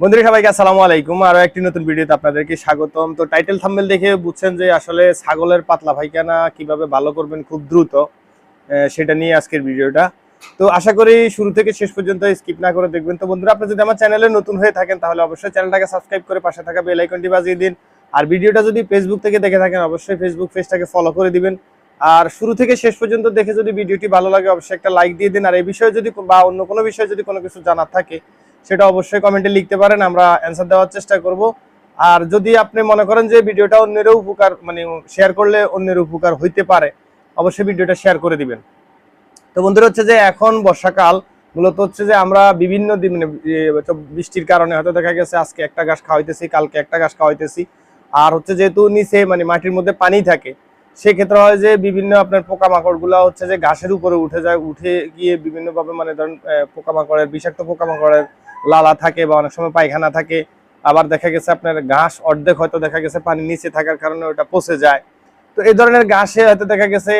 বন্ধুরা সবাইকে আসসালামু আলাইকুম। আরও একটি নতুন ভিডিওতে আপনাদেরকে স্বাগতম। তো টাইটেল থাম্বেল দেখে বুঝছেন যে আসলে ছাগলের পাতলা পায়খানা কীভাবে ভালো করবেন খুব দ্রুত সেটা নিয়ে আজকের ভিডিওটা। তো আশা করি শুরু থেকে শেষ পর্যন্ত স্কিপ না করে দেখবেন। তো বন্ধুরা, আপনি যদি আমার চ্যানেলে নতুন হয়ে থাকেন, তাহলে অবশ্যই চ্যানেলটাকে সাবস্ক্রাইব করে পাশে থাকা বেল আইকনটি বাজিয়ে দিন। আর ভিডিওটা যদি ফেসবুক থেকে দেখে থাকেন, অবশ্যই ফেসবুক পেজটাকে ফলো করে দিবেন। আর শুরু থেকে শেষ পর্যন্ত দেখে যদি ভিডিওটি ভালো লাগে, অবশ্যই একটা লাইক দিয়ে দিন। আর এই বিষয়ে যদি বা অন্য কোনো বিষয়ে যদি কোনো কিছু জানার থাকে সেটা অবশ্যই কমেন্টে লিখতে পারেন, আমরা অ্যান্সার দেওয়ার চেষ্টা করব। আর যদি আপনি মনে করেন যে ভিডিওটা অন্যেরও উপকার মানে শেয়ার করলে অন্যের উপকার হইতে পারে, অবশ্যই ভিডিওটা শেয়ার করে দিবেন। তো বন্ধুরা হচ্ছে যে এখন বর্ষাকাল, মূলত হচ্ছে যে আমরা বিভিন্ন দিন মানে বৃষ্টির কারণে হয়তো দেখা গেছে আজকে একটা গাছ খাওয়াইতেছি, কালকে একটা গাছ খাওয়াইতেছি। আর হচ্ছে যেহেতু নিচে মানে মাটির মধ্যে পানি থাকে, সেক্ষেত্রে হয় যে বিভিন্ন আপনার পোকামাকড়গুলা হচ্ছে যে ঘাসের উপরে উঠে যায়, উঠে গিয়ে বিভিন্নভাবে মানে ধরেন পোকামাকড়ের, বিষাক্ত পোকামাকড়ের লালা থাকে বা অনেক সময় পায়খানা থাকে, আবার দেখা গেছে আপনার ঘাস অর্ধেক হয়তো দেখা গেছে পানির নিচে থাকার কারণে ওটা পচে যায়। তো এই ধরনের ঘাসে হয়তো দেখা গেছে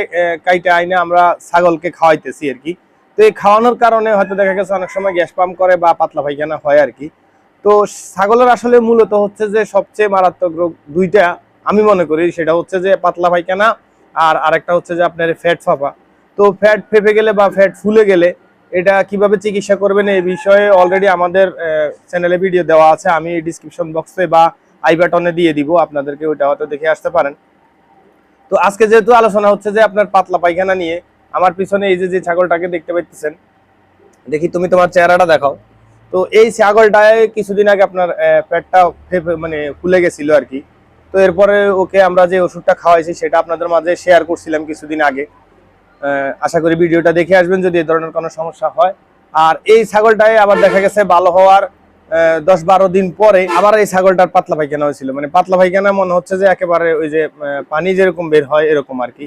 কাইটা আইনে আমরা ছাগলকে খাওয়াইতেছি আর কি। তো এই খাওয়ানোর কারণে হয়তো দেখা গেছে অনেক সময় গ্যাস পাম্প করে বা পাতলা পায়খানা হয় আর কি। তো ছাগলের আসলে মূলত হচ্ছে যে সবচেয়ে মারাত্মক রোগ দুইটা আমি মনে করি, সেটা হচ্ছে যে পাতলা পায়খানা আর আরেকটা হচ্ছে যে আপনার ফ্যাট ফাঁপা। তো ফ্যাট ফেপে গেলে বা ফ্যাট ফুলে গেলে এটা কীভাবে চিকিৎসা করবেন এই বিষয়ে অলরেডি আমাদের চ্যানেলে ভিডিও দেওয়া আছে। আমি ডিসক্রিপশন বক্সে বা আই বাটনে দিয়ে দিব। আপনাদেরকে ওইটা হয়তো দেখে আসতে পারেন। তো আজকে যেহেতু আলোচনা হচ্ছে যে আপনার পাতলা পায়খানা নিয়ে, আমার পিছনে এই যে যে ছাগলটাকে দেখতে পাইতেছেন, দেখি তুমি তোমার চেহারাটা দেখাও। তো এই ছাগলটায় কিছুদিন আগে আপনার পেটটা মানে ফুলে গেছিল আর কি। তো এরপরে ওকে আমরা যে ওষুধটা খাওয়াইছি, সেটা আপনাদের মাঝে শেয়ার করছিলাম কিছুদিন আগে। আশা করি ভিডিওটা দেখে আসবেন যদি এই ধরনের কোনো সমস্যা হয়। আর এই ছাগলটায় আবার দেখা গেছে ভালো হওয়ার দশ বারো দিন পরে আবার এই ছাগলটার পাতলা পায়খানা হয়েছিল। মানে পাতলা পায়খানা মনে হচ্ছে যে একেবারে ওই যে পানি যেরকম বের হয় এরকম আর কি।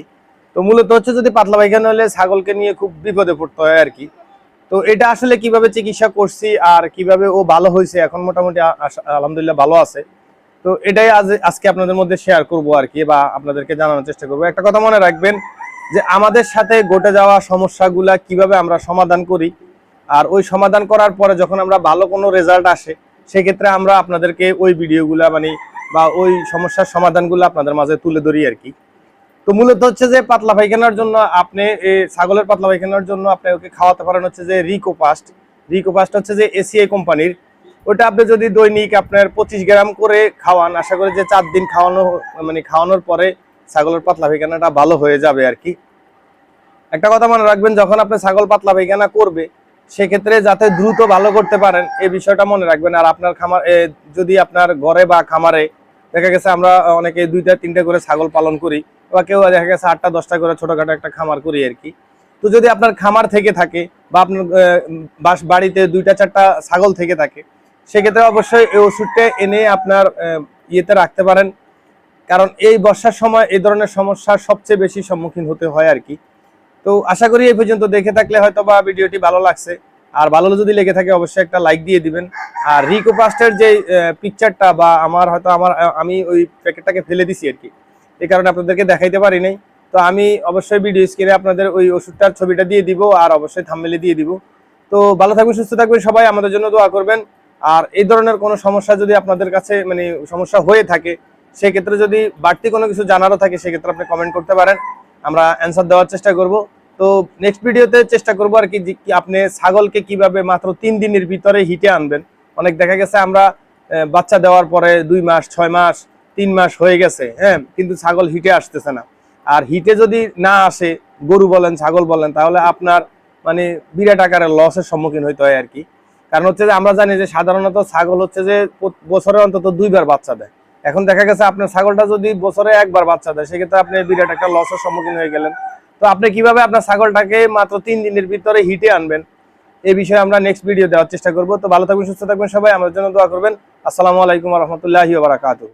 তো মূলত হচ্ছে যদি পাতলা পায়খানা হলে ছাগলকে নিয়ে খুব বিপদে পড়তে হয় আর কি। তো এটা আসলে কীভাবে চিকিৎসা করছি আর কীভাবে ও ভালো হয়েছে, এখন মোটামুটি আলহামদুলিল্লাহ ভালো আছে। তো এটাই আজ, আজকে আপনাদের মধ্যে শেয়ার করব আর কি বা আপনাদেরকে জানানোর চেষ্টা করব। একটা কথা মনে রাখবেন যে আমাদের সাথে ঘটে যাওয়া সমস্যাগুলা কীভাবে আমরা সমাধান করি, আর ওই সমাধান করার পরে যখন আমরা ভালো কোনো রেজাল্ট আসে, সেক্ষেত্রে আমরা আপনাদেরকে ওই ভিডিওগুলা মানে বা ওই সমস্যার সমাধানগুলো আপনাদের মাঝে তুলে ধরি আর কি। তো মূলত হচ্ছে যে পাতলা পায়খানার জন্য আপনি ছাগলের পাতলা পায়খানার জন্য আপনি ওকে খাওয়াতে পারেন হচ্ছে যে রিকোপাস্ট রিকোপাস্ট হচ্ছে যে এসিআই কোম্পানির। ওটা আপনি যদি দৈনিক আপনার পঁচিশ গ্রাম করে খাওয়ান, আশা করি যে চার দিন খাওয়ানো মানে খাওয়ানোর পরে ছাগলের পাতলা পায়খানাটা ভালো হয়ে যাবে আর কি। একটা কথা মনে রাখবেন, যখন আপনি ছাগল পাতলা পায়খানা করবে, সেক্ষেত্রে যাতে দ্রুত ভালো করতে পারেন এই বিষয়টা মনে রাখবেন। আর আপনার খামার যদি আপনার ঘরে বা খামারে দেখা গেছে আমরা অনেকে দুইটা, তিনটা করে ছাগল পালন করি, বা কেউ দেখা গেছে আটটা, দশটা করে ছোটখাটো একটা খামার করি আর কি। তো যদি আপনার খামার থেকে থাকে, বা আপনার বাস, বাড়িতে দুইটা, চারটা ছাগল থেকে থাকে, সেক্ষেত্রে অবশ্যই এই ওষুধটা এনে আপনার ইয়েতে রাখতে পারেন। কারণ এই বর্ষার সময় এই ধরনের সমস্যার সবচেয়ে বেশি সম্মুখীন হতে হয় আর কি। তো আশা করি এই পর্যন্ত দেখে থাকলে হয়তো বা ভিডিওটি ভালো লাগছে। আর ভালো যদি লেগে থাকে অবশ্যই একটা লাইক দিয়ে দিবেন। আর রিকোপাস্টের যে পিকচারটা বা আমার হয়তো আমার আমি ওই প্যাকেটটাকে ফেলে দিছি আর কি। এই কারণে আপনাদেরকে দেখাইতে পারি নাই। তো আমি অবশ্যই ভিডিও স্ক্রিনে আপনাদের ওই ওষুধটার ছবিটা দিয়ে দিব আর অবশ্যই থাম্বেলে দিয়ে দিব। তো ভালো থাকবেন, সুস্থ থাকবেন, সবাই আমাদের জন্য দোয়া করবেন। আর এই ধরনের কোনো সমস্যা যদি আপনাদের কাছে মানে সমস্যা হয়ে থাকে সেক্ষেত্রে যদি বাড়তি কোনো কিছু জানারও থাকে, সেক্ষেত্রে আপনি কমেন্ট করতে পারেন। আমরা অ্যান্সার দেওয়ার চেষ্টা করব। তো নেক্সট ভিডিওতে চেষ্টা করব আর কি আপনি ছাগলকে কীভাবে মাত্র তিন দিনের ভিতরে হিটে আনবেন। অনেক দেখা গেছে আমরা বাচ্চা দেওয়ার পরে দুই মাস, ছয় মাস, তিন মাস হয়ে গেছে হ্যাঁ? কিন্তু ছাগল হিটে আসতেছে না। আর হিটে যদি না আসে, গরু বলেন, ছাগল বলেন, তাহলে আপনার মানে বিরাট আকারের লসের সম্মুখীন হইতে হয় আর কি। কারণ হচ্ছে যে আমরা জানি যে সাধারণত ছাগল হচ্ছে যে প্রত- বছরে অন্তত দুইবার বাচ্চা দেয়। এখন দেখা গেছে আপনার ছাগলটা যদি বছরে একবার বাচ্চা দেয়, সেক্ষেত্রে আপনি বিরাট একটা লসের সম্মুখীন হয়ে গেলেন। তো আপনি কীভাবে আপনার ছাগলটাকে মাত্র তিন দিনের ভিতরে হিটে আনবেন? এই বিষয়ে আমরা নেক্সট ভিডিও দেওয়ার চেষ্টা করব। তো ভালো থাকবেন, সুস্থ থাকবেন সবাই। আমাদের জন্য দোয়া করবেন। আসসালামু আলাইকুম রহমতুল্লাহি বারাকাতু